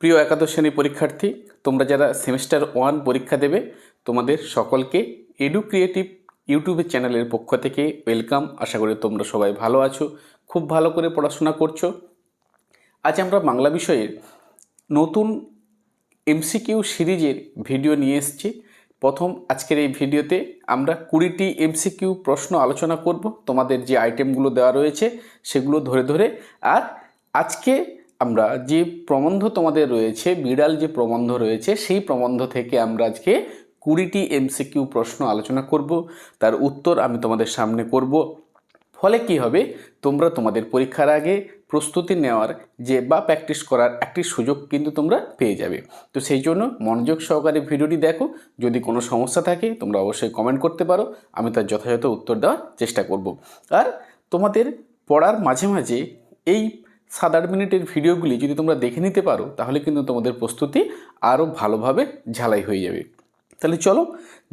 প্রিয় একাদশ শ্রেণি পরীক্ষার্থী, তোমরা যারা সেমিস্টার ওয়ান পরীক্ষা দেবে, তোমাদের সকলকে এডু ক্রিয়েটিভ ইউটিউবের চ্যানেলের পক্ষ থেকে ওয়েলকাম। আশা করি তোমরা সবাই ভালো আছো, খুব ভালো করে পড়াশোনা করছ। আজ আমরা বাংলা বিষয়ের নতুন এমসিকিউ সিরিজের ভিডিও নিয়ে এসেছি। প্রথম আজকের এই ভিডিওতে আমরা কুড়িটি এমসিকিউ প্রশ্ন আলোচনা করব। তোমাদের যে আইটেমগুলো দেওয়া রয়েছে, সেগুলো ধরে ধরে। আর আজকে আমরা যে প্রবন্ধ তোমাদের রয়েছে, বিড়াল যে প্রবন্ধ রয়েছে, সেই প্রবন্ধ থেকে আমরা আজকে কুড়িটি এমসিকিউ প্রশ্ন আলোচনা করব। তার উত্তর আমি তোমাদের সামনে করব। ফলে কি হবে? তোমরা তোমাদের পরীক্ষার আগে প্রস্তুতি নেওয়ার যে বা প্র্যাকটিস করার একটি সুযোগ কিন্তু তোমরা পেয়ে যাবে। তো সেই জন্য মনোযোগ সহকারে ভিডিওটি দেখো। যদি কোনো সমস্যা থাকে, তোমরা অবশ্যই কমেন্ট করতে পারো। আমি তার যথাযথ উত্তর দেওয়ার চেষ্টা করব। আর তোমাদের পড়ার মাঝে মাঝে এই সাত আট মিনিটের ভিডিওগুলি যদি তোমরা দেখে নিতে পারো, তাহলে কিন্তু তোমাদের প্রস্তুতি আরও ভালোভাবে ঝালাই হয়ে যাবে। তাহলে চলো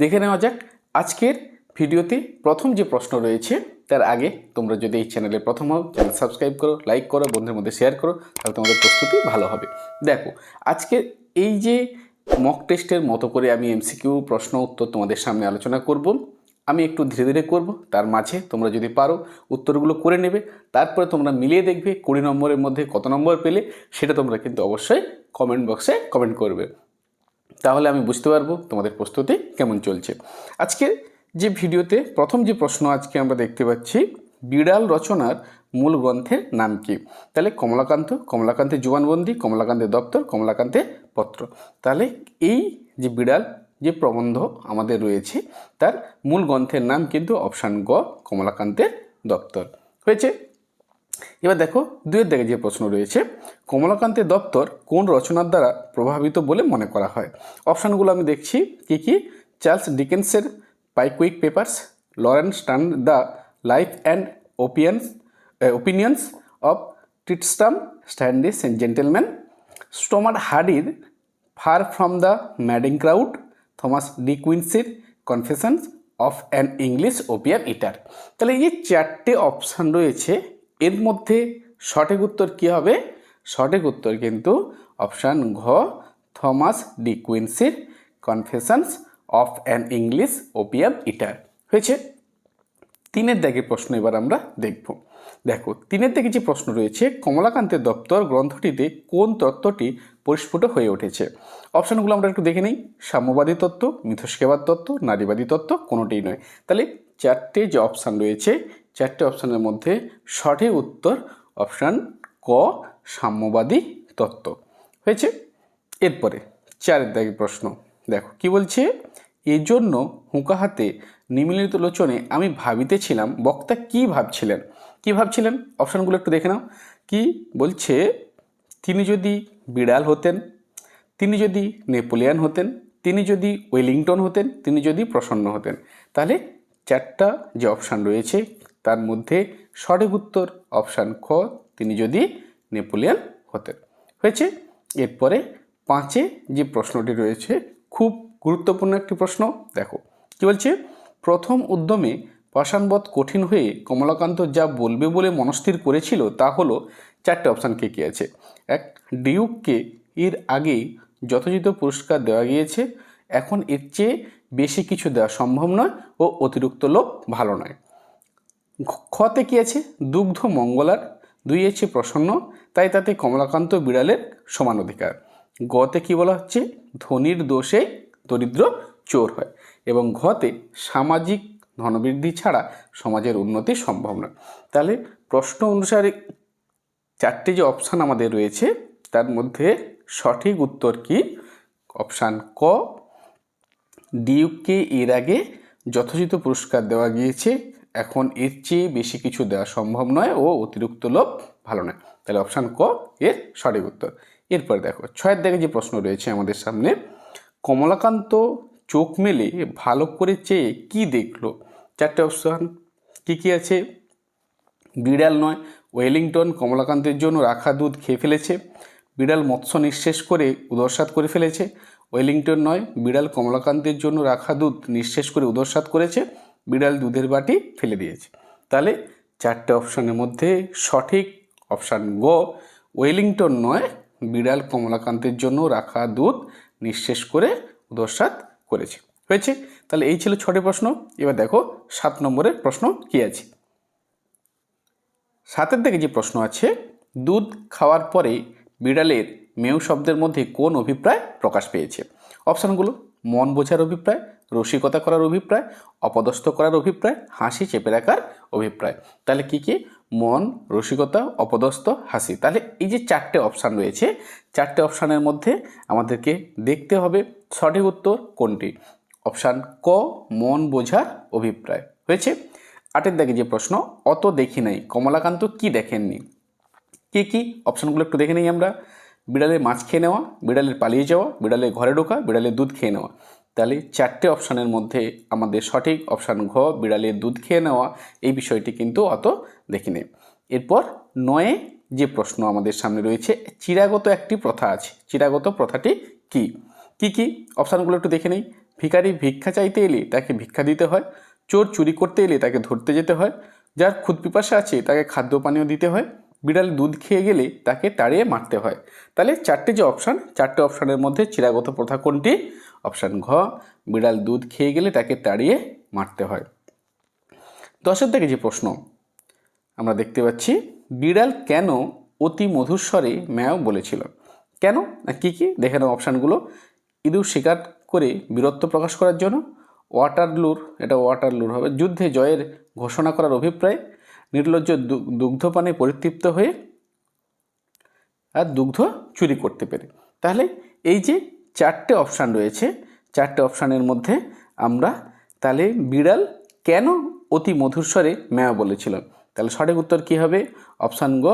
দেখে নেওয়া যাক আজকের ভিডিওতে প্রথম যে প্রশ্ন রয়েছে, তার আগে তোমরা যদি এই চ্যানেলে প্রথম হও, চ্যানেল সাবস্ক্রাইব করো, লাইক করো, বন্ধুদের মধ্যে শেয়ার করো, তাহলে তোমাদের প্রস্তুতি ভালো হবে। দেখো, আজকে এই যে মক টেস্টের মতো করে আমি এমসিকিউ প্রশ্ন উত্তর তোমাদের সামনে আলোচনা করব। আমি একটু ধীরে ধীরে করব, তার মাঝে তোমরা যদি পারো উত্তরগুলো করে নেবে, তারপরে তোমরা মিলিয়ে দেখবে কুড়ি নম্বরের মধ্যে কত নম্বর পেলে, সেটা তোমরা কিন্তু অবশ্যই কমেন্ট বক্সে কমেন্ট করবে। তাহলে আমি বুঝতে পারব তোমাদের প্রস্তুতি কেমন চলছে। আজকে যে ভিডিওতে প্রথম যে প্রশ্ন আজকে আমরা দেখতে পাচ্ছি, বিড়াল রচনার মূল গ্রন্থের নাম কি? তাহলে কমলাকান্ত, কমলাকান্তের জুবানবন্দি কমলাকান্তের দপ্তর, কমলাকান্তের পত্র। তাহলে এই যে বিড়াল যে প্রবন্ধ আমাদের রয়েছে, তার মূল গ্রন্থের নাম কিন্তু অপশান গ, কমলাকান্তের দপ্তর। হয়েছে? এবার দেখো দুয়ের দিকে যে প্রশ্ন রয়েছে, কমলাকান্তের দপ্তর কোন রচনার দ্বারা প্রভাবিত বলে মনে করা হয়? অপশানগুলো আমি দেখছি, কি কি? Charles ডিকেন্সের Pickwick papers Laurence Sterne the life and opinions opinions of Tristram Shandy gentleman, Thomas হার্ডির far from the madding crowd Thomas De কুইন্সির confessions of an English opium eater. তাহলে এই চারটে অপশান রয়েছে, এর মধ্যে সঠিক উত্তর কী হবে? সঠিক উত্তর কিন্তু অপশান ঘ, Thomas De কুইন্সির confessions of an English opium eater. হয়েছে? তিনের দাগের প্রশ্ন এবার আমরা দেখব। দেখো, তিনের দিকে যে প্রশ্ন রয়েছে, কমলাকান্তের দপ্তর গ্রন্থটিতে কোন তত্ত্বটি পরিস্ফুট হয়ে উঠেছে? অপশানগুলো আমরা একটু দেখে নিই। সাম্যবাদী তত্ত্ব মিথস্কেবাদ তত্ত্ব, নারীবাদী তত্ত্ব, কোনোটিই নয়। তাহলে চারটে যে অপশান রয়েছে, চারটে অপশানের মধ্যে সঠিক উত্তর, অপশান ক, সাম্যবাদী তত্ত্ব। হয়েছে? এরপরে, চারের দাগের প্রশ্ন। দেখো, কি বলছে? এজন্য হুঁকা হাতে নিমিলিত লোচনে আমি ভাবিতেছিলাম, বক্তা কি ভাবছিলেন? কি ভাবছিলেন? অপশানগুলো একটু দেখে নাও। কি বলছে, তিনি যদি বিড়াল হতেন, তিনি যদি নেপোলিয়ান হতেন, তিনি যদি ওয়েলিংটন হতেন, তিনি যদি প্রসন্ন হতেন, তাহলে চারটা যে অপশান রয়েছে, তার মধ্যে সঠিক উত্তর অপশান খ, তিনি যদি নেপোলিয়ান হতেন। হয়েছে? এরপরে পাঁচে যে প্রশ্নটি রয়েছে, খুব গুরুত্বপূর্ণ একটি প্রশ্ন, দেখো। কি বলছে? প্রথম উদ্যমে পাষাণবধ কঠিন হয়ে কমলাকান্ত যা বলবে বলে মনস্থির করেছিল তা হলো চারটে অপশান কে কী আছে। এক, ডিউককে এর আগেই যথাযথ পুরস্কার দেওয়া গিয়েছে। এখন এর চেয়ে বেশি কিছু দেওয়া সম্ভব নয় ও অতিরিক্ত লোভ ভালো নয়। খতে কী আছে? দুগ্ধ মঙ্গলার, দুই আছে প্রসন্ন, তাই তাতে কমলাকান্ত বিড়ালের সমান অধিকার। গতে কী বলা হচ্ছে? ধনির দোষে দরিদ্র চোর হয়। এবং ঘতে সামাজিক ধনবৃদ্ধি ছাড়া সমাজের উন্নতি সম্ভব নয়। তাহলে প্রশ্ন অনুসারে চারটে যে অপশান আমাদের রয়েছে, তার মধ্যে সঠিক উত্তর কি? অপশান ক ডিউকে এর আগে যথাযথ পুরস্কার দেওয়া গিয়েছে, এখন এর চেয়ে বেশি কিছু দেওয়া সম্ভব নয় ও অতিরিক্ত লোভ ভালো নয়। তাহলে অপশান ক এর সঠিক উত্তর। এরপর দেখো, ছয়ের দিকে যে প্রশ্ন রয়েছে আমাদের সামনে, কমলাকান্ত চোখ মেলে ভালো করে চেয়ে কি দেখল? অপশান। কী কী আছে? বিড়াল নয়, ওয়েলিংটন, কমলাকান্তের জন্য রাখা দুধ খেয়ে ফেলেছে। বিড়াল মৎস্য নিঃশেষ করে উদরসাত করে ফেলেছে। ওয়েলিংটন নয়, বিড়াল কমলাকান্তের জন্য রাখা দুধ নিঃশেষ করে উদরসাত করেছে। বিড়াল দুধের বাটি ফেলে দিয়েছে। তাহলে চারটে অপশানের মধ্যে সঠিক অপশান গ, ওয়েলিংটন নয়, বিড়াল কমলাকান্তের জন্য রাখা দুধ নিঃশেষ করে উদস্বাত করেছে। হয়েছে? তাহলে এই ছিল ছটি প্রশ্ন। এবার দেখো সাত নম্বরের প্রশ্ন কী আছে? সাতের দিকে যে প্রশ্ন আছে, দুধ খাওয়ার পরে বিড়ালের মেউ শব্দের মধ্যে কোন অভিপ্রায় প্রকাশ পেয়েছে? অপশানগুলো, মন বোঝার অভিপ্রায়, রসিকতা করার অভিপ্রায়, অপদস্থ করার অভিপ্রায়, হাসি চেপে রাখার অভিপ্রায়। তাহলে কি কি? মন, রসিকতা, অপদস্থ, হাসি। তাহলে এই যে চারটে অপশান রয়েছে, চারটে অপশানের মধ্যে আমাদেরকে দেখতে হবে সঠিক উত্তর কোনটি? অপশান ক, মন বোঝার অভিপ্রায়। হয়েছে? আটের দাগে যে প্রশ্ন, অত দেখি নাই, কমলাকান্ত কি দেখেননি? কি কি? অপশানগুলো একটু দেখে নিই আমরা। বিড়ালের মাছ খেয়ে নেওয়া, বিড়ালের পালিয়ে যাওয়া বিড়ালের ঘরে ঢোকা বিড়ালের দুধ খেয়ে নেওয়া। তাহলে চারটে অপশানের মধ্যে আমাদের সঠিক অপশান ঘ বিড়ালের দুধ খেয়ে নেওয়া, এই বিষয়টি কিন্তু অত দেখি নেই। এরপর নয়ে যে প্রশ্ন আমাদের সামনে রয়েছে, চিরাগত একটি প্রথা আছে। চিরাগত প্রথাটি কি? কি কি? অপশানগুলো একটু দেখে নেই। ভিখারি ভিক্ষা চাইতে এলে তাকে ভিক্ষা দিতে হয়, চোর চুরি করতে এলে তাকে ধরতে যেতে হয়, যার খুদ পিপাসা আছে তাকে খাদ্য পানীয় দিতে হয়, বিড়াল দুধ খেয়ে গেলে তাকে তাড়িয়ে মারতে হয়। তাহলে চারটে যে অপশান, চারটে অপশানের মধ্যে চিরাগত প্রথা কোনটি? অপশান ঘ, বিড়াল দুধ খেয়ে গেলে তাকে তাড়িয়ে মারতে হয়। দশের থেকে যে প্রশ্ন, আমরা দেখতে পাচ্ছি, বিড়াল কেন অতি মধুর স্বরে ম্যাও বলেছিল। কেন? কী কী? দেখে নাও অপশানগুলো। ইঁদুর শিকার করে বীরত্ব প্রকাশ করার জন্য ওয়াটারলুর, এটা ওয়াটারলুর হবে, যুদ্ধে জয়ের ঘোষণা করার অভিপ্রায় নির্লজ্জ দুগ্ধপানে পরিতৃপ্ত হয়ে আর দুগ্ধ চুরি করতে পেরে। তাহলে এই যে চারটে অপশান রয়েছে, চারটে অপশানের মধ্যে আমরা তাহলে বিড়াল কেন অতি মধুর স্বরে ম্যাও বলেছিল তাহলে সঠিক উত্তর কী হবে? অপশান গ,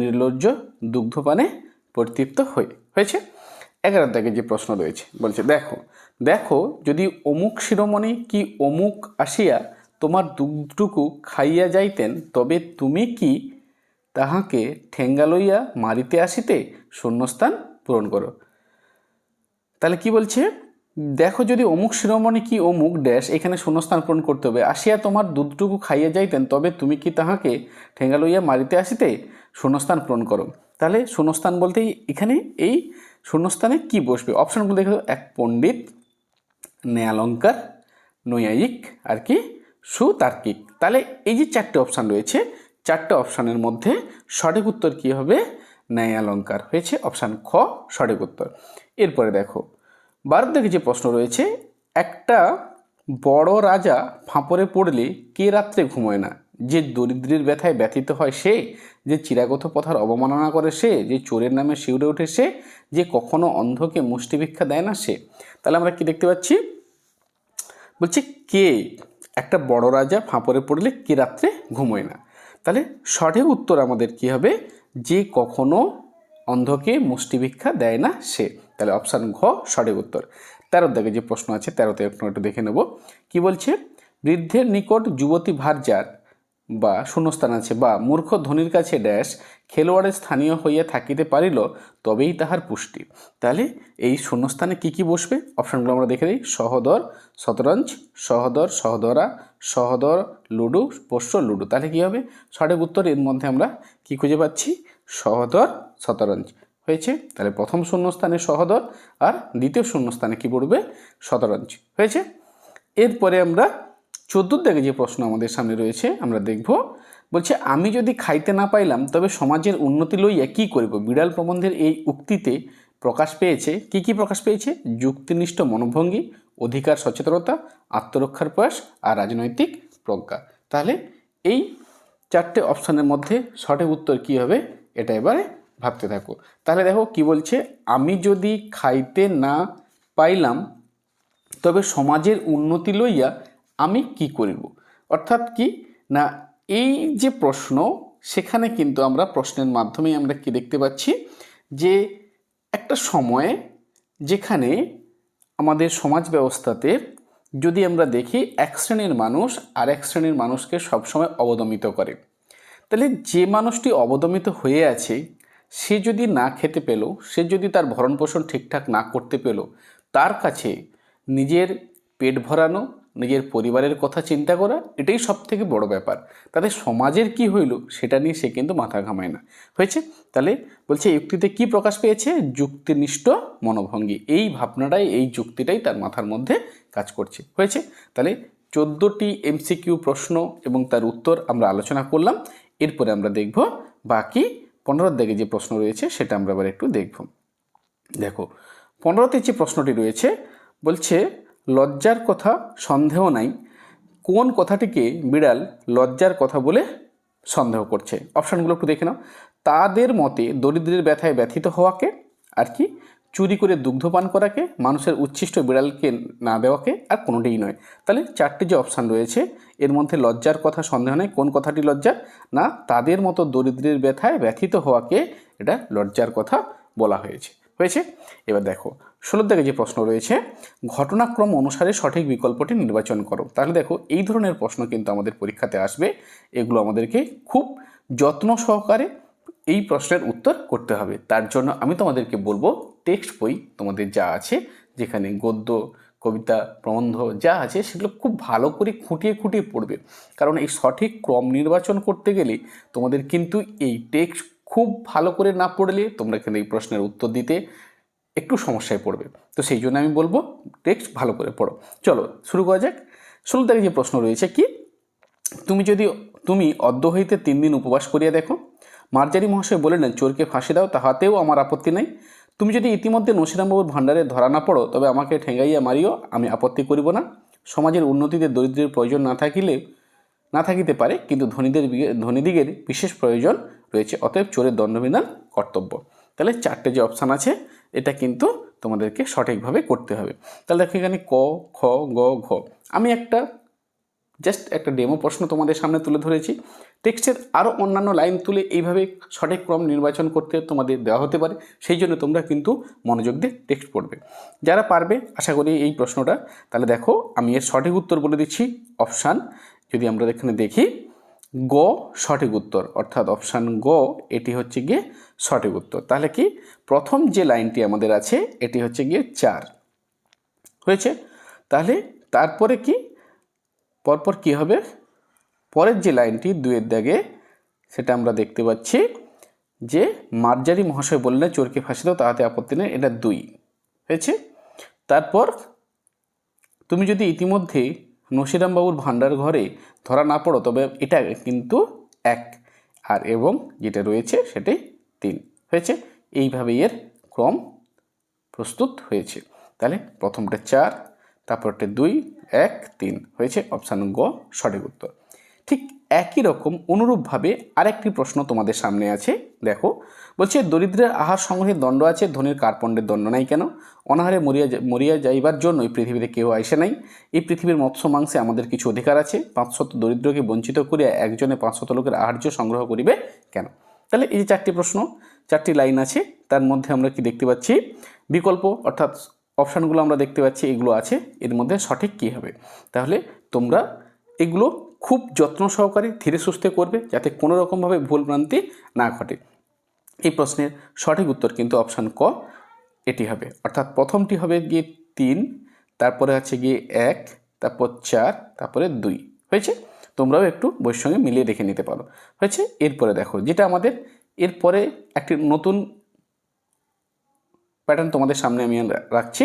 নির্লজ্জ দুগ্ধপানে পরিতৃপ্ত হয়ে, হয়েছে। এগারো থেকে যে প্রশ্ন রয়েছে। বলছে, দেখো দেখো, যদি অমুক শিরোমণি কি অমুক আসিয়া তোমার দুধটুকু খাইয়া যাইতেন, তবে তুমি কি তাহাকে ঠেঙ্গা লইয়া মারিতে আসিতে শূন্যস্থান পূরণ করো? তাহলে কি বলছে? দেখো, যদি অমুক শিরোমণি কি অমুক ড্যাশ এখানে শূন্যস্থান পূরণ করতে হবে। আসিয়া তোমার দুধটুকু খাইয়া যাইতেন, তবে তুমি কি তাহাকে ঠেঙ্গা লইয়া মারিতে আসিতে শূন্যস্থান পূরণ করো? তাহলে শূন্যস্থান বলতে এখানে এই শূন্যস্থানে কি বসবে? অপশনগুলো দেখো, এক পণ্ডিত, ন্যায়ালঙ্কার, নৈয়ায়িক, আর কি সুতার্কিক। তাহলে এই যে চারটে অপশান রয়েছে, চারটে অপশানের মধ্যে সঠিক উত্তর কী হবে? ন্যায় অলঙ্কার হয়েছে অপশান খ, সঠিক উত্তর। এরপরে দেখো বারো থেকে যে প্রশ্ন রয়েছে, একটা বড় রাজা ফাঁপড়ে পড়লে কে রাত্রে ঘুমোয় না? যে দরিদ্রের ব্যথায় ব্যথিত হয় সে, যে চিরাগত পথার অবমাননা করে সে, যে চোরের নামে শিউরে ওঠে সে, যে কখনো অন্ধকে মুষ্টি ভিক্ষা দেয় না সে। তাহলে আমরা কি দেখতে পাচ্ছি? বলছে, কে? একটা বড় রাজা ফাঁপড়ে পড়লে কে রাত্রে ঘুমোয় না? তাহলে সঠিক উত্তর আমাদের কি হবে? যে কখনো অন্ধকে মুষ্টি ভিক্ষা দেয় না সে। তাহলে অপশান ঘ, সঠিক উত্তর। তেরো দিকে যে প্রশ্ন আছে, তেরোতে একটু একটু দেখে নেব। কি বলছে? বৃদ্ধের নিকট যুবতী ভারজার বা শূন্যস্থান আছে বা মূর্খ ধনির কাছে ড্যাশ খেলোয়াড়ের স্থানীয় হইয়া থাকিতে পারিল, তবেই তাহার পুষ্টি। তাহলে এই শূন্যস্থানে কি কি বসবে? অপশানগুলো আমরা দেখে দিই। সহদর, শতরঞ্জ, সহদর, সহদরা, সহদর, লুডু, পোষ্য, লুডু। তাহলে কি হবে? সঠিক উত্তর এর মধ্যে আমরা কি খুঁজে পাচ্ছি? সহদর, শতরঞ্জ। হয়েছে? তাহলে প্রথম শূন্যস্থানে সহদর আর দ্বিতীয় শূন্যস্থানে কি পড়বে? শতরঞ্জ। হয়েছে? এরপরে আমরা চোদ্দোর দিকে যে প্রশ্ন আমাদের সামনে রয়েছে, আমরা দেখব। বলছে, আমি যদি খাইতে না পাইলাম, তবে সমাজের উন্নতি লইয়া কি করিব? বিড়াল প্রবন্ধের এই উক্তিতে প্রকাশ পেয়েছে, কি কি প্রকাশ পেয়েছে? যুক্তিনিষ্ঠ মনোভঙ্গি, অধিকার, সচেতনতা, আত্মরক্ষার প্রয়াস আর রাজনৈতিক প্রজ্ঞা। তাহলে এই চারটে অপশানের মধ্যে সঠিক উত্তর কি হবে, এটা এবারে ভাবতে থাকো। তাহলে দেখো কি বলছে, আমি যদি খাইতে না পাইলাম, তবে সমাজের উন্নতি লইয়া আমি কি করিব? অর্থাৎ কি? না, এই যে প্রশ্ন, সেখানে কিন্তু আমরা প্রশ্নের মাধ্যমেই আমরা কি দেখতে পাচ্ছি? যে একটা সময়ে যেখানে আমাদের সমাজ ব্যবস্থাতে যদি আমরা দেখি, এক শ্রেণির মানুষ আর এক শ্রেণির মানুষকে সবসময় অবদমিত করে। তাহলে যে মানুষটি অবদমিত হয়ে আছে, সে যদি না খেতে পেল, সে যদি তার ভরণ পোষণ ঠিকঠাক না করতে পেল, তার কাছে নিজের পেট ভরানো নিজের পরিবারের কথা চিন্তা করা, এটাই সব থেকে বড় ব্যাপার। তাদের সমাজের কি হইল সেটা নিয়ে সে কিন্তু মাথা ঘামায় না। হয়েছে? তাহলে বলছে, এই উক্তিতে কি প্রকাশ পেয়েছে? যুক্তিনিষ্ঠ মনোভঙ্গি। এই ভাবনাটাই, এই যুক্তিটাই তার মাথার মধ্যে কাজ করছে। হয়েছে? তাহলে চোদ্দোটি এমসিকিউ প্রশ্ন এবং তার উত্তর আমরা আলোচনা করলাম। এরপরে আমরা দেখব বাকি পনেরোর দিকে যে প্রশ্ন রয়েছে, সেটা আমরা আবার একটু দেখব। দেখো, পনেরোতে যে প্রশ্নটি রয়েছে, বলছে লজ্জার কথা সন্দেহ নাই। কোন কথাটিকে বিড়াল লজ্জার কথা বলে সন্দেহ করছে? অপশানগুলো একটু দেখে নাও। তাদের মতে দরিদ্রের ব্যথায় ব্যথিত হওয়াকে আর কি? চুরি করে দুগ্ধ পান করাকে, মানুষের উচ্ছিষ্ট বিড়ালকে না দেওয়াকে আর কোনোটিই নয়। তাহলে চারটি যে অপশান রয়েছে, এর মধ্যে লজ্জার কথা সন্দেহ নেই, কোন কথাটি লজ্জার? না, তাদের মতো দরিদ্রের ব্যথায় ব্যথিত হওয়াকে এটা লজ্জার কথা বলা হয়েছে। হয়েছে? এবার দেখো, ষোলোর দিকে যে প্রশ্ন রয়েছে, ঘটনাক্রম অনুসারে সঠিক বিকল্পটি নির্বাচন করো। তাহলে দেখো, এই ধরনের প্রশ্ন কিন্তু আমাদের পরীক্ষাতে আসবে। এগুলো আমাদেরকে খুব যত্ন সহকারে এই প্রশ্নের উত্তর করতে হবে। তার জন্য আমি তোমাদেরকে বলব, টেক্সট বই তোমাদের যা আছে, যেখানে গদ্য, কবিতা, প্রবন্ধ যা আছে, সেগুলো খুব ভালো করে খুঁটিয়ে খুঁটিয়ে পড়বে। কারণ এই সঠিক ক্রম নির্বাচন করতে গেলে তোমাদের কিন্তু এই টেক্সট খুব ভালো করে না পড়লে তোমরা কিন্তু এই প্রশ্নের উত্তর দিতে একটু সমস্যায় পড়বে। তো সেই জন্য আমি বলব, টেক্সট ভালো করে পড়ো। চলো, শুরু করা যাক। ষোলো তারিখে যে প্রশ্ন রয়েছে কি? তুমি যদি, তুমি অদ্য হইতে তিন দিন উপবাস করিয়া দেখো, মার্জারি মহাশয় বলিলেন, চোরকে ফাঁসি দাও, তাহাতেও আমার আপত্তি নাই। তুমি যদি ইতিমধ্যে নসিরামবাবুর ভাণ্ডারে ধরা না পড়ো, তবে আমাকে ঠেঙ্গাইয়া মারিও, আমি আপত্তি করিব না। সমাজের উন্নতিতে দরিদ্রের প্রয়োজন না থাকিলে, না থাকিতে পারে, কিন্তু ধনীদের ধনীদিগের বিশেষ প্রয়োজন রয়েছে। অতএব চোরের দণ্ডবিধান কর্তব্য। তাহলে চারটে যে অপশান আছে, এটা কিন্তু তোমাদেরকে সঠিকভাবে করতে হবে। তাহলে দেখো এখানে ক, খ, গ, ঘ। আমি একটা জাস্ট একটা ডেমো প্রশ্ন তোমাদের সামনে তুলে ধরেছি। টেক্সটের আরও অন্যান্য লাইন তুলে এইভাবে সঠিক ক্রম নির্বাচন করতে তোমাদের দেওয়া হতে পারে। সেই জন্য তোমরা কিন্তু মনোযোগ দিয়ে টেক্সট পড়বে। যারা পারবে, আশা করি এই প্রশ্নটা, তাহলে দেখো আমি এর সঠিক উত্তর বলে দিচ্ছি। অপশান যদি আমরা এখানে দেখি গ সঠিক উত্তর, অর্থাৎ অপশান গ, এটি হচ্ছে গিয়ে সঠিক উত্তর। তাহলে কি? প্রথম যে লাইনটি আমাদের আছে, এটি হচ্ছে গিয়ে চার। হয়েছে? তাহলে তারপরে কি? পরপর কি হবে? পরের যে লাইনটি দুয়ের দাগে, সেটা আমরা দেখতে পাচ্ছি যে মার্জারি মহাশয় বললেন চোরকে ফাঁসি দাও, তাহাতে আপত্তি নেই, এটা দুই। হয়েছে? তারপর তুমি যদি ইতিমধ্যে নসিরামবাবুর ভাণ্ডার ঘরে ধরা না পড়ো, তবে এটা কিন্তু এক। আর এবং যেটা রয়েছে সেটাই তিন। হয়েছে? এইভাবেই এর ক্রম প্রস্তুত হয়েছে। তাহলে প্রথমটা চার, তারপরটা দুই, এক, তিন। হয়েছে? অপশান গ, সঠিক উত্তর। ঠিক একই রকম অনুরূপভাবে আরেকটি প্রশ্ন তোমাদের সামনে আছে। দেখো, বলছে, দরিদ্রের আহার সংগ্রহের দণ্ড আছে, ধনীর কার্পণ্ডের দণ্ড নাই কেন? অনাহারে মরিয়া মরিয়া যাইবার জন্য এই পৃথিবীতে কেউ আইসে নাই। এই পৃথিবীর মৎস্য মাংসে আমাদের কিছু অধিকার আছে। পাঁচশত দরিদ্রকে বঞ্চিত করিয়া একজনে পাঁচশত লোকের আহার্য সংগ্রহ করিবে কেন? তাহলে এই যে চারটি প্রশ্ন, চারটি লাইন আছে, তার মধ্যে আমরা কি দেখতে পাচ্ছি? বিকল্প, অর্থাৎ অপশানগুলো আমরা দেখতে পাচ্ছি, এগুলো আছে। এর মধ্যে সঠিক কী হবে? তাহলে তোমরা এগুলো খুব যত্ন সহকারে ধীরে সুস্থে করবে যাতে কোনো রকমভাবে ভুল ভ্রান্তি না ঘটে। এই প্রশ্নের সঠিক উত্তর কিন্তু অপশান ক, এটি হবে। অর্থাৎ প্রথমটি হবে গিয়ে তিন, তারপরে আছে গিয়ে এক, তারপর চার, তারপরে দুই। হয়েছে? তোমরাও একটু বইয়ের সঙ্গে মিলিয়ে দেখে নিতে পারো। হয়েছে? এরপরে দেখো, যেটা আমাদের এরপরে একটি নতুন প্যাটার্ন তোমাদের সামনে আমি রাখছি।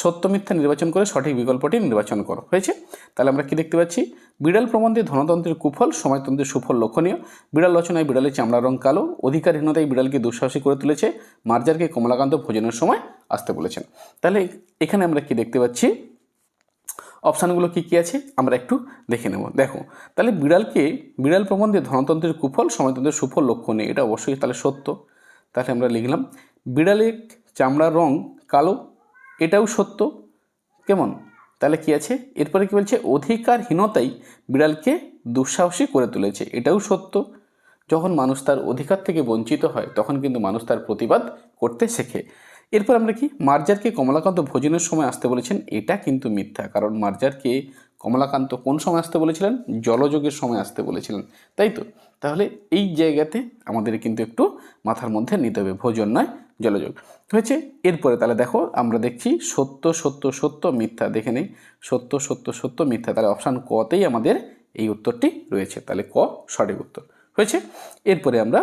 সত্য মিথ্যা নির্বাচন করে সঠিক বিকল্পটি নির্বাচন করো। হয়েছে? তাহলে আমরা কি দেখতে পাচ্ছি? বিড়াল প্রবন্ধে ধনতন্ত্রের কুফল সময়তন্ত্রের সুফল লক্ষণীয়। বিড়াল রচনায় বিড়ালের চামড়া রং কালো। অধিকারহীনতায় বিড়ালকে দুঃসাহসী করে তুলেছে। মার্জারকে কমলাকান্ত ভোজনের সময় আসতে বলেছেন। তাহলে এখানে আমরা কি দেখতে পাচ্ছি? অপশানগুলো কী কী আছে? আমরা একটু দেখে নেব। দেখো, তাহলে বিড়ালকে, বিড়াল প্রবন্ধে ধনতন্ত্রের কুফল সময়তন্ত্রের সুফল লক্ষ্য নেই এটা অবশ্যই তাহলে সত্য। তাহলে আমরা লিখলাম, বিড়ালের চামড়ার রং কালো, এটাও সত্য। কেমন? তাহলে কি আছে? এরপরে কি বলছে? অধিকারহীনতাই বিড়ালকে দুঃসাহসী করে তুলেছে, এটাও সত্য। যখন মানুষ তার অধিকার থেকে বঞ্চিত হয়, তখন কিন্তু মানুষ তার প্রতিবাদ করতে শেখে। এরপর আমরা কি? মার্জারকে কমলাকান্ত ভোজনের সময় আসতে বলেছেন, এটা কিন্তু মিথ্যা, কারণ মার্জারকে কমলাকান্ত কোন সময় আসতে বলেছিলেন? জলযোগের সময় আসতে বলেছিলেন। তাই তো? তাহলে এই জায়গাতে আমাদের কিন্তু একটু মাথার মধ্যে নিতে হবে। ভোজন নয়, জলযোগ। হয়েছে? এরপরে তাহলে দেখো, আমরা দেখছি সত্য সত্য সত্য, মিথ্যা। দেখে নেই। সত্য সত্য সত্য, মিথ্যা। তাহলে অপশান কতেই আমাদের এই উত্তরটি রয়েছে? তাহলে ক সঠিক উত্তর। হয়েছে? এরপরে আমরা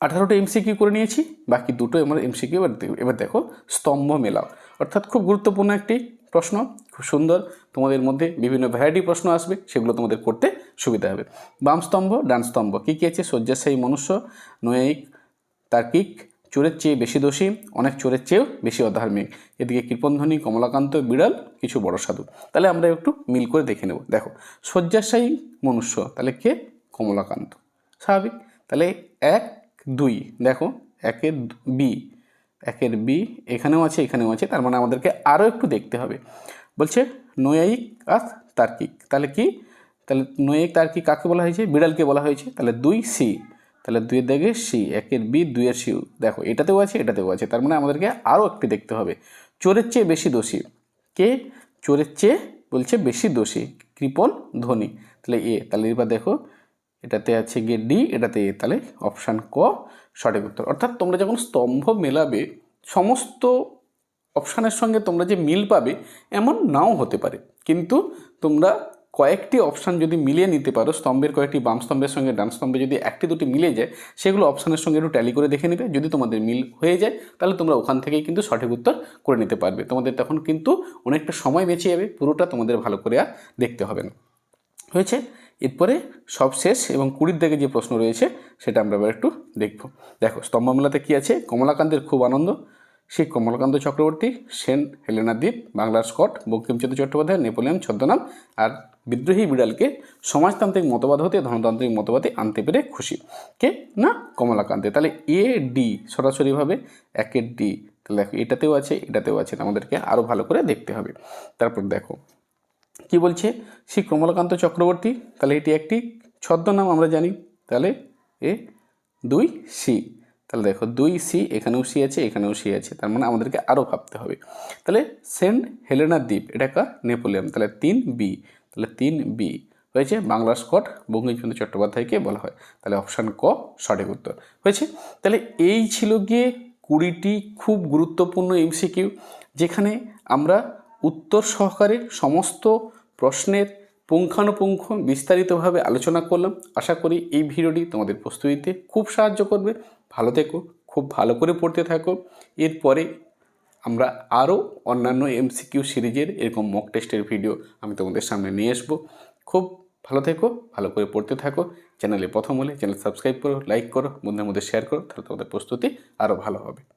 আঠারোটা এমসিকিউ করে নিয়েছি। বাকি দুটো আমার এমসিকিউ এবার এবার দেখো স্তম্ভ মেলাও। অর্থাৎ খুব গুরুত্বপূর্ণ একটি প্রশ্ন, খুব সুন্দর। তোমাদের মধ্যে বিভিন্ন ভ্যারাইটি প্রশ্ন আসবে, সেগুলো তোমাদের করতে সুবিধা হবে। বাম স্তম্ভ, ডান স্তম্ভ। কী কী আছে? শয্যাশায়ী মনুষ্য নৈয়িক তার্কিক, চোরের চেয়ে বেশি দোষী, অনেক চোরের চেয়েও বেশি অধার্মিক। এদিকে কৃপনধ্বনি কমলাকান্ত, বিড়াল, কিছু বড় সাধু। তাহলে আমরা একটু মিল করে দেখে নেব। দেখো, শয্যাশায়ী মনুষ্য, তাহলে কে? কমলাকান্ত। স্বাভাবিক। তাহলে এক, দুই। দেখো একে বি। একের বি, এখানেও আছে এখানেও আছে, তার মানে আমাদেরকে আরও একটু দেখতে হবে। বলছে, নৈয়ায়িক আর তার্কিক, তাহলে কি? তাহলে নৈয়ায়িক, তার্কিক কাকে বলা হয়েছে? বিড়ালকে বলা হয়েছে। তাহলে দুই সি, তাহলে দুইয়ের দাগে সি, একের বি দুইয়ের সি, দেখো, এটাতেও আছে এটাতেও আছে, তার মানে আমাদেরকে আরও একটু দেখতে হবে। চোরের চেয়ে বেশি দোষী, কে? চোরের চেয়ে বলছে বেশি দোষী কৃপণ ধনী, তাহলে এ, তাহলে এবার দেখো, এটাতে আছে গিয়ে ডি, এটাতে এ, তাহলে অপশান ক সঠিক উত্তর। অর্থাৎ তোমরা যখন স্তম্ভ মেলাবে, সমস্ত অপশানের সঙ্গে তোমরা যে মিল পাবে, এমন নাও হতে পারে। কিন্তু তোমরা কয়েকটি অপশান যদি মিলিয়ে নিতে পারো, স্তম্ভের কয়েকটি বাম স্তম্ভের সঙ্গে ডান স্তম্ভে যদি একটি দুটি মিলে যায়, সেগুলো অপশানের সঙ্গে একটু ট্যালি করে দেখে নেবে। যদি তোমাদের মিল হয়ে যায়, তাহলে তোমরা ওখান থেকেই কিন্তু সঠিক উত্তর করে নিতে পারবে। তোমাদের তখন কিন্তু অনেকটা সময় বেঁচে যাবে, পুরোটা তোমাদের ভালো করে আর দেখতে হবে না। হয়েছে? এরপরে সব শেষ এবং কুড়ির দিকে যে প্রশ্ন রয়েছে, সেটা আমরা এবার একটু দেখব। দেখো স্তম্ভ মেলাতে কী আছে? কমলাকান্তের খুব আনন্দ। সেই কমলাকান্ত চক্রবর্তী, সেন হেলেনা দ্বীপ, বাংলার স্কট, বঙ্কিমচন্দ্র চট্টোপাধ্যায়, নেপোলিয়ন ছদ্মনাম আর বিদ্রোহী বিড়ালকে সমাজতান্ত্রিক মতবাদ হতে, ধনতান্ত্রিক মতবাদে আনতে পেরে খুশি। কে? না, কমলাকান্তে। তাহলে এ, ডি সরাসরিভাবে একের ডি, তাহলে দেখো এটাতেও আছে এটাতেও আছে। আমাদেরকে আরও ভালো করে দেখতে হবে। তারপর দেখো কি বলছে? শ্রী কমলাকান্ত চক্রবর্তী। তাহলে এটি একটি ছদ্মনাম আমরা জানি। তাহলে এ দুই সি। তাহলে দেখো, দুই সি এখানেও সি আছে, এখানেও সি আছে। তার মানে আমাদেরকে আরও ভাবতে হবে। তাহলে সেন্ট হেলেনা দ্বীপ, এটা কার নেপোলিয়ন। তাহলে তিন বি। তাহলে তিন বি। হয়েছে বাংলা স্কট বঙ্কিমচন্দ্র চট্টোপাধ্যায়কে বলা হয়। তাহলে অপশান ক, সঠিক উত্তর। হয়েছে? তাহলে এই ছিল গিয়ে কুড়িটি খুব গুরুত্বপূর্ণ এমসিকিউ, যেখানে আমরা উত্তর সহকারে সমস্ত প্রশ্নের পুঙ্খানুপুঙ্খ বিস্তারিতভাবে আলোচনা করলাম। আশা করি এই ভিডিওটি তোমাদের প্রস্তুতিতে খুব সাহায্য করবে। ভালো থেকো, খুব ভালো করে পড়তে থাকো। এরপরে আমরা আরও অন্যান্য এমসিকিউ সিরিজের এরকম মক টেস্টের ভিডিও আমি তোমাদের সামনে নিয়ে আসব। খুব ভালো থেকো, ভালো করে পড়তে থাকো। চ্যানেলে প্রথম হলে চ্যানেল সাবস্ক্রাইব করো, লাইক করো, বন্ধুদের মধ্যে শেয়ার করো, তাহলে তোমাদের প্রস্তুতি আরও ভালো হবে।